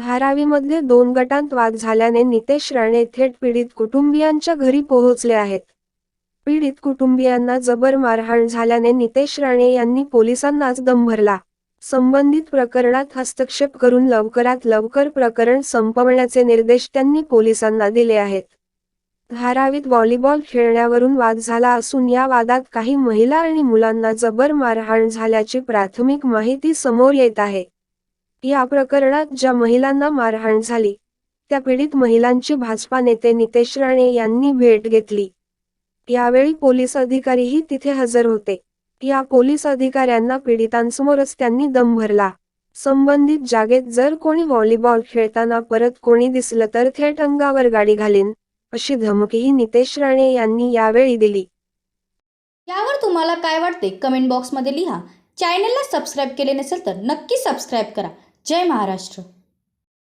धारावीमध्ये दोन गटांत वाद झाल्याने नितेश राणे थेट पीडित कुटुंबियांच्या घरी पोहोचले आहेत. पीडित कुटुंबियांना जबर मारहाण झाल्याने नितेश राणे यांनी पोलिसांनाच दम भरला. संबंधित प्रकरणात हस्तक्षेप करून लवकरात लवकर प्रकरण संपवण्याचे निर्देश त्यांनी पोलिसांना दिले आहेत. धारावीत व्हॉलीबॉल खेळण्यावरून वाद झाला असून या वादात काही महिला आणि मुलांना जबर मारहाण झाल्याची प्राथमिक माहिती समोर येत आहे. या प्रकरणात ज्या महिलांना मारहाण झाली त्या पीडित महिलांची भाजपा नेते नितेश राणे यांनी भेट घेतली. यावेळी पोलीस अधिकारीही तिथे हजर होते. या पोलीस अधिकाऱ्यांना पीडितांसमोरच त्यांनी दम भरला. संबंधित जागेत जर कोणी व्हॉलीबॉल खेळताना परत कोणी दिसलं तर थेट अंगावर गाडी घालीन अशी धमकीही नितेश राणे यांनी यावेळी दिली. यावर तुम्हाला काय वाटते? कमेंट बॉक्समध्ये लिहा. चॅनलला सबस्क्राईब केले नसेल तर नक्की सबस्क्राईब करा. जय महाराष्ट्र.